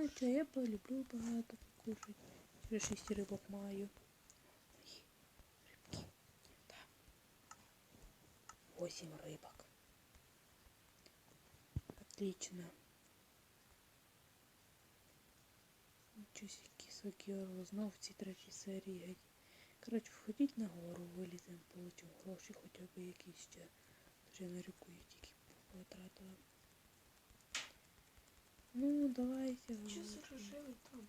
Хоча я полюблю багато покушати. Вже шість рибок маю. Рибки. Так. Восемь рибок. Отлично. Соки орла знов в цій третій серії. Коротше, входіть на гору, виліземо, получимо гроші хоча б якісь ще. Тож я на рибку я тільки потратила. Ну, давайте. Що зарожили там?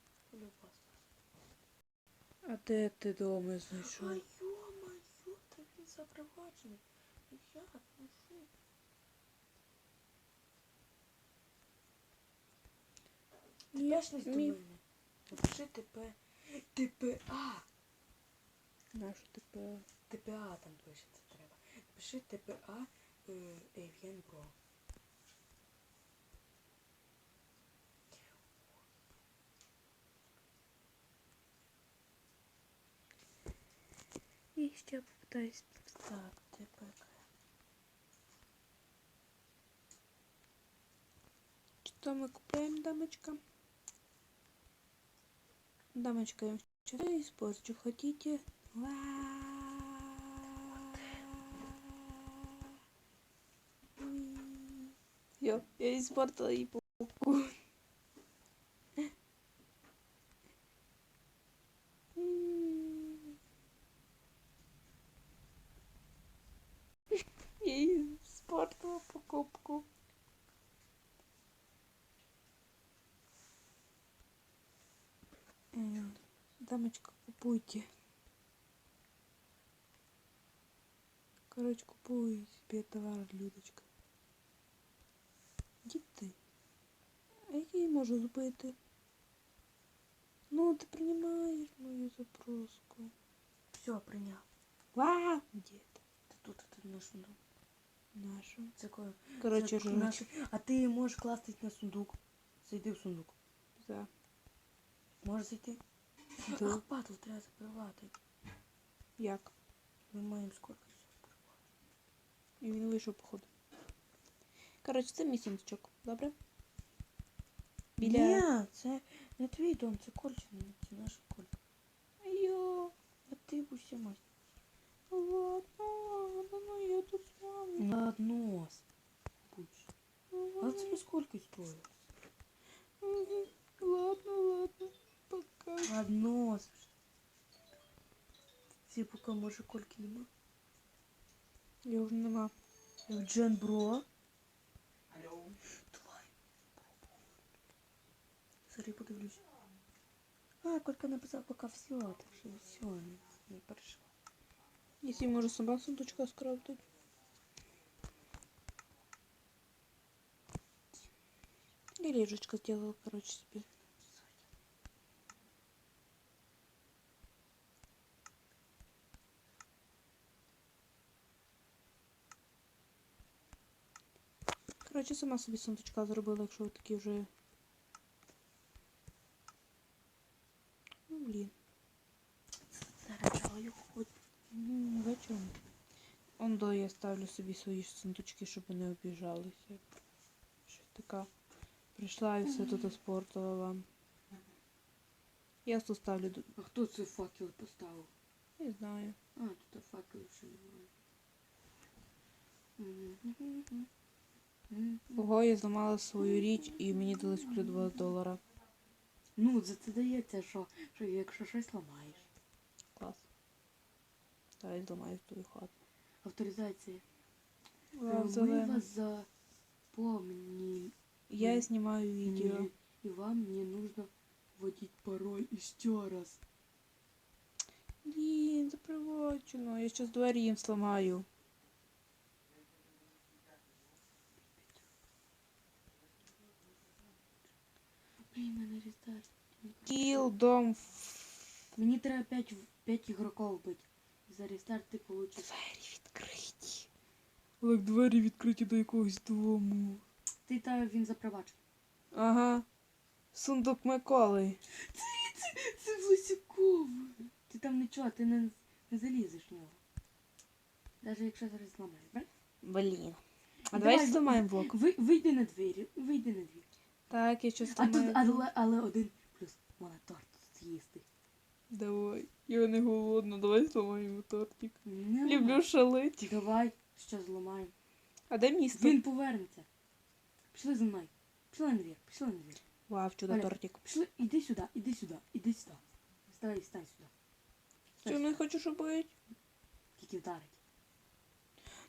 А де ти дома А знайшов? ё-моё, так він запроваджений. Що? Ти пешний до мене? Напиши ТП. ТПА. Нашу тепер. ТПА там пишеться треба. Напиши ТПА Евген Бро. І ще попитаюсь. Так, ТПК. Что мы купляем, дамочка? Дамочка, я вам вчера испорчу. Хотите? Йо, я испортила ей пауку. Дамочка, купуйте. Короче, купуй себе товар, Людочка. Ти. А я її можу збити? Ну, ти приймаєш мою запроску. Все, прийняв. Вау! Де ти? Ти тут, ти на сундук. Нашу. Це. Короче, це жрать. наш- А ти можеш класти на сундук. Зайди в сундук. Да. Можеш зайти? Да. Ах, батл треба закривати. Як? Ми маємо всього. І він вийшов, походу. Коротше, це мій сундучок, добре? Ні, це не твій дом, це Кольчина, це наша Колька. Йо. А ти уся мать. Ладно, ладно, ну я тут з вами. На однос. Будь. А це скільки стоїть? Мгм. Ладно, ладно. Пока. Однос. Ці поки може Кольки нема. Я вже нема. Евджен Бро. Давай. Зараз подивлюсь. А, Колька написав поки все, так що все, не, не переживай. Якщо можу сама сундучка скрафтить. Я лежечко сделала, короче, себе. Короче, сама собі сундучка зробила, якщо такі вже. Ну, блін. Заряджаю хоч. Ну, в? Он до я ставлю собі свої сундучки, щоб не обіжалися. Щось така. Прийшла і все тут спортила вам. Я тут ставлю, А хто цей факел поставив? не знаю. А, тут факел ще немає. Ого, я зламала свою річ і мені дали плюс 2 долара. Ну, за це дається, що, що якщо щось ламаєш. Клас. Давай зламаю твою хату. Авторизація. Е, Ми зелена. вас запомнили. Я знімаю відео. И вам не нужно вводить пароль еще раз. Блін, запривачено. Я щас двері їм зламаю. Блин, мене рестарт. Кіл, дом. Мені треба 5, 5 ігроків бити. За рестарт ти получиш. Двері відкриті. Як двері відкриті до якогось дому. Ти та він запроваджений. Ага. Сундук Миколи. Це Власюкова. Ти там нічого, ти не, не залізеш в нього. Навіть якщо зараз зламаєш, брат? Блін. А Давай, давай зламаємо блок. Ви, вийди на двері, вийди на двір. Так, я щось А тут, але, але один Давай. Я не голодна, давай зламаємо тортик. Не Люблю шалить. Давай, що зламаємо. А де місто? Він повернеться. Пішли за мною. Пішли на двір, пішли на двір. Вау, чудо Оля. тортик. Пішли, іди сюди, іди сюди, іди сюди. Вставай, стань сюди. Що не хочеш робити? Тільки вдарить.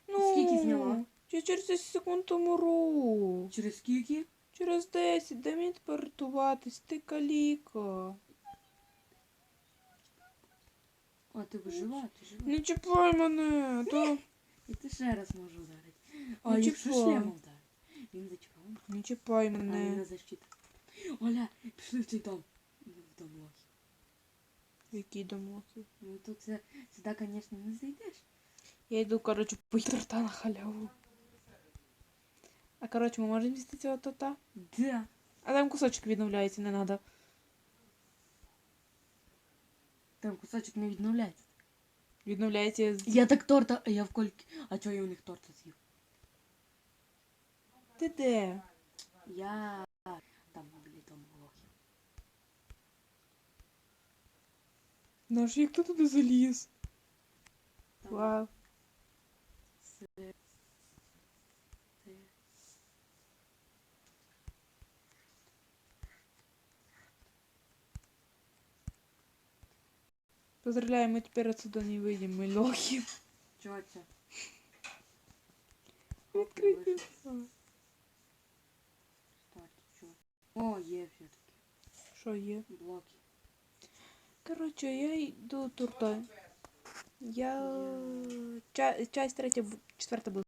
Ну, Скільки зняла? Я через 10 секунд умру. Через скільки? Через 10, де мені тепер рятуватись? Ти каліка. А ти жива, ти жива. Не чіпай мене, а то І ти ще раз можу вдарити. А якщо чіпай. шлемом вдарить? Він зачекав. не чіпай А він на защиту. Оля, пішли в цей дом. В дом лохи. Які домоки. Ну тут це сюди, звісно, не зайдеш. Я йду, коротше, по торта на халяву. А коротше, ми можемо з'їсти цього торта? Да. А там кусочок відновляється, не треба. Там кусочок не відновляється. Відновляється з. Я так торта, а я в кольки. А чого я у них торта з'їв? Ти де? Я там дому лохи. Наш як ти туди заліз? Там Вау. це- це- Поздравляю, мы теперь отсюда не выйдем, мы лохи. Чого це? Відкрити. Старт, чого? О, є все-таки. Що є? Блоки. Короче, я йду турта. Я... Ча... Часть третя, бу- четверта буде.